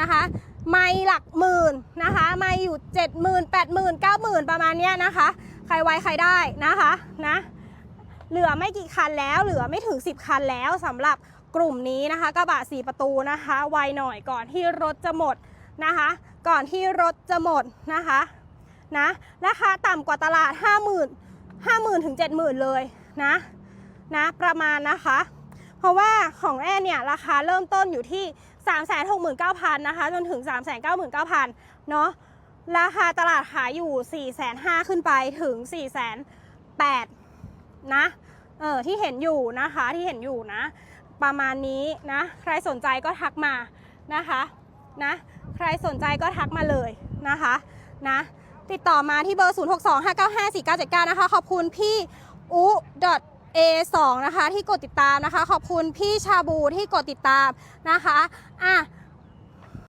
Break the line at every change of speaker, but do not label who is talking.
นะคะ ไม่หลักหมื่นนะคะ ไม่อยู่7 0 0 0 0 8 0 0 0 0 9 0,000ประมาณเนี้ยนะคะ ใครไวใครได้นะคะนะเหลือไม่กี่คันแล้วเหลือไม่ถึง 10 คันแล้วสำหรับกลุ่มนี้นะคะกระบะ4ประตูนะคะ ไวหน่อยก่อนที่รถจะหมดนะคะ ก่อนที่รถจะหมดนะคะนะราคาต่ำกว่าตลาด 50,000 50,000ถึง70,000 เลยนะนะประมาณนะคะ เพราะว่าของแอนเนี่ยราคาเริ่มต้นอยู่ที่ 369,000นะคะจนถึง 399,000เนาะราคาตลาดขายอยู่ 4,500ขึ้นไปถึง 4,800นะเออที่เห็นอยู่นะคะที่เห็นอยู่นะ ประมาณนี้นะ ใครสนใจก็ทักมานะคะนะใครสนใจก็ทักมาเลยนะคะนะติดต่อมาที่เบอร์ 0625954979 นะคะ ขอบคุณพี่อุ A2 นะคะที่กดติดตามนะคะ ขอบคุณพี่ชาบูที่กดติดตามนะคะอะ